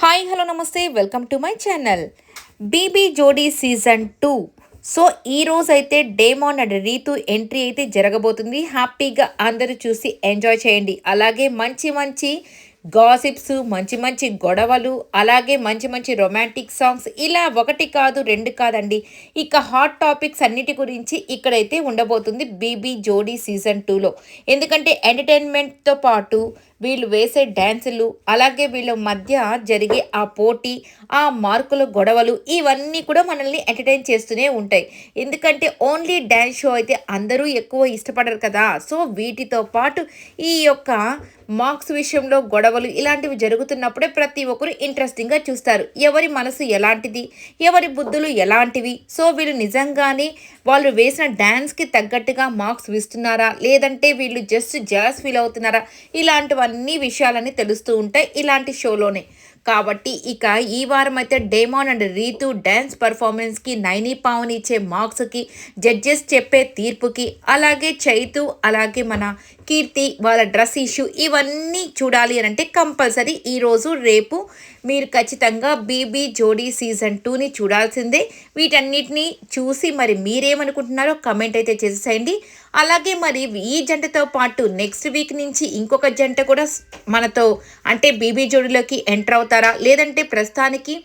Hi hello నమస్తే. Welcome to my channel. BB Jodi season two. So ఈ రోజు అయితే డేమాన్ అండ్ రీతు ఎంట్రీ అయితే జరగబోతుంది. హ్యాపీగా అందరూ చూసి ఎంజాయ్ చేయండి. అలాగే మంచి మంచి గాసిప్స్ మంచి మంచి గొడవలు అలాగే మంచి మంచి రొమాంటిక్ సాంగ్స్. ఇలా ఒకటి కాదు రెండు కాదండి. ఇక హాట్ టాపిక్స్ అన్నిటి గురించి ఇక్కడైతే ఉండబోతుంది బీబీ జోడీ సీజన్ టూలో. ఎందుకంటే ఎంటర్టైన్మెంట్తో పాటు వీళ్ళు వేసే డ్యాన్సులు అలాగే వీళ్ళ మధ్య జరిగే ఆ పోటీ ఆ మార్కుల గొడవలు ఇవన్నీ కూడా మనల్ని ఎంటర్టైన్ చేస్తూనే ఉంటాయి. ఎందుకంటే ఓన్లీ డ్యాన్స్ షో అయితే అందరూ ఎక్కువ ఇష్టపడరు కదా. సో వీటితో పాటు ఈ యొక్క మార్క్స్ విషయంలో గొడవలు ఇలాంటివి జరుగుతున్నప్పుడే ప్రతి ఒక్కరు ఇంట్రెస్టింగ్గా చూస్తారు. ఎవరి మనసు ఎలాంటిది? ఎవరి బుద్ధులు ఎలాంటివి? సో వీళ్ళు నిజంగానే వాళ్ళు వేసిన డ్యాన్స్కి తగ్గట్టుగా మార్క్స్ ఇస్తున్నారా? లేదంటే వీళ్ళు జస్ట్ జలస్ ఫీల్ అవుతున్నారా? ఇలాంటివన్నీ విషయాలన్నీ తెలుస్తూ ఉంటాయి ఇలాంటి షోలోనే. కాబట్టి ఇక ఈ వారం అయితే డేమాన్ అండ్ రీతు డ్యాన్స్ పర్ఫార్మెన్స్కి నైనీ పావని ఇచ్చే మార్క్స్కి జడ్జెస్ చెప్పే తీర్పుకి అలాగే చైతు అలాగే మన కీర్తి వాళ్ళ డ్రెస్ ఇష్యూ ఇవన్నీ చూడాలి అని అంటే కంపల్సరీ ఈరోజు రేపు మీరు ఖచ్చితంగా బీబీ జోడీ సీజన్ టూని చూడాల్సిందే. వీటన్నిటిని చూసి మరి మీరేమనుకుంటున్నారో కమెంట్ అయితే చేసేసేయండి. అలాగే మరి ఈ జంటతో పాటు నెక్స్ట్ వీక్ నుంచి ఇంకొక జంట కూడా మనతో అంటే బీబీ జోడీలోకి ఎంటర్ అవుతారు. లేదంటే ప్రస్తుతానికి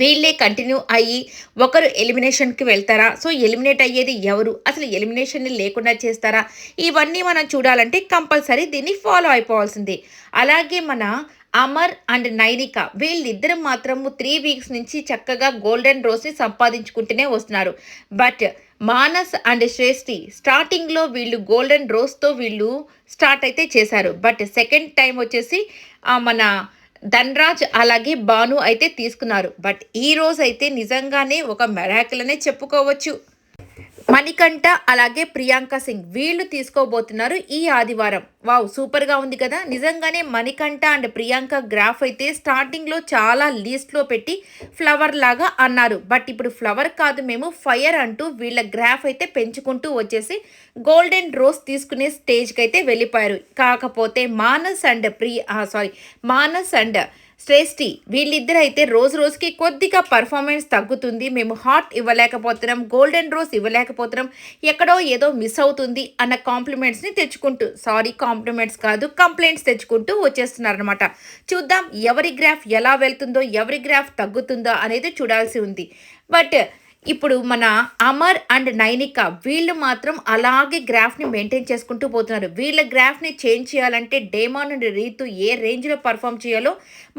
వీళ్ళే కంటిన్యూ అయ్యి ఒకరు ఎలిమినేషన్కి వెళ్తారా? సో ఎలిమినేట్ అయ్యేది ఎవరు? అసలు ఎలిమినేషన్ని లేకుండా చేస్తారా? ఇవన్నీ మనం చూడాలంటే కంపల్సరీ దీన్ని ఫాలో అయిపోవాల్సిందే. అలాగే మన అమర్ అండ్ నైనిక వీళ్ళిద్దరు మాత్రము త్రీ వీక్స్ నుంచి చక్కగా గోల్డెన్ రోస్ని సంపాదించుకుంటూనే వస్తున్నారు. బట్ మానస్ అండ్ శ్రేష్ఠి స్టార్టింగ్లో వీళ్ళు గోల్డెన్ రోస్తో వీళ్ళు స్టార్ట్ అయితే చేశారు. బట్ సెకండ్ టైం వచ్చేసి మన ధన్రాజ్ అలాగే భాను అయితే తీసుకున్నారు. బట్ ఈ రోజు అయితే నిజంగానే ఒక మెరాకిల్ అనే చెప్పుకోవచ్చు. మణికంఠ అలాగే ప్రియాంక సింగ్ వీళ్ళు తీసుకోబోతున్నారు ఈ ఆదివారం. వావ్ సూపర్గా ఉంది కదా? నిజంగానే మణికంఠ అండ్ ప్రియాంక గ్రాఫ్ అయితే స్టార్టింగ్లో చాలా లీస్ట్లో పెట్టి ఫ్లవర్ లాగా అన్నారు. బట్ ఇప్పుడు ఫ్లవర్ కాదు మేము ఫైర్ అంటూ వీళ్ళ గ్రాఫ్ అయితే పెంచుకుంటూ వచ్చేసి గోల్డెన్ రోజ్ తీసుకునే స్టేజ్కి అయితే వెళ్ళిపోయారు. కాకపోతే Manas and Priya sorry Manas and Shreshti వీళ్ళిద్దరు అయితే రోజు రోజుకి కొద్దిగా పర్ఫార్మెన్స్ తగ్గుతుంది. మేము హాట్ ఇవ్వలేకపోతున్నాం గోల్డెన్ రోజ్ ఇవ్వలేకపోతున్నాం ఎక్కడో ఏదో మిస్ అవుతుంది అన్న కాంప్లిమెంట్స్ని తెచ్చుకుంటూ సారీ కాంప్లిమెంట్స్ కాదు కంప్లైంట్స్ తెచ్చుకుంటూ వచ్చేస్తున్నారనమాట చూద్దాం ఎవరి గ్రాఫ్ ఎలా వెళ్తుందో ఎవరి గ్రాఫ్ తగ్గుతుందో అనేది చూడాల్సి ఉంది. బట్ ఇప్పుడు మన అమర్ అండ్ నైనిక వీళ్ళు మాత్రం అలాగే గ్రాఫ్ని మెయింటైన్ చేసుకుంటూ పోతున్నారు. వీళ్ళ గ్రాఫ్ని చేంజ్ చేయాలంటే డేమాన్ అండ్ రీతు ఏ రేంజ్లో పర్ఫామ్ చేయాలో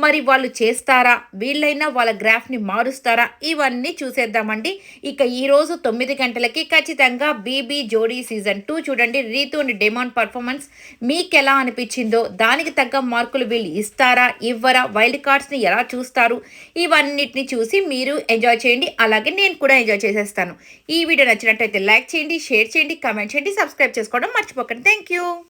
మరి వాళ్ళు చేస్తారా? వీళ్ళైనా వాళ్ళ గ్రాఫ్ని మారుస్తారా? ఇవన్నీ చూసేద్దామండి. ఇక ఈరోజు తొమ్మిది గంటలకి ఖచ్చితంగా బీబీ జోడీ సీజన్ టూ చూడండి. రీతు అండ్ డేమాన్ పర్ఫార్మెన్స్ మీకు ఎలా అనిపించిందో దానికి తగ్గ మార్కులు వీళ్ళు ఇస్తారా ఇవ్వరా వైల్డ్ కార్డ్స్ని ఎలా చూస్తారు ఇవన్నిటిని చూసి మీరు ఎంజాయ్ చేయండి. అలాగే నేను కూడా కూడా ఎంజాయ్ చేసేస్తాను. ఈ వీడియో నచ్చినట్టయితే లైక్ చేయండి షేర్ చేయండి కామెంట్ చేయండి సబ్స్క్రైబ్ చేసుకోవడం మర్చిపోకండి. Thank you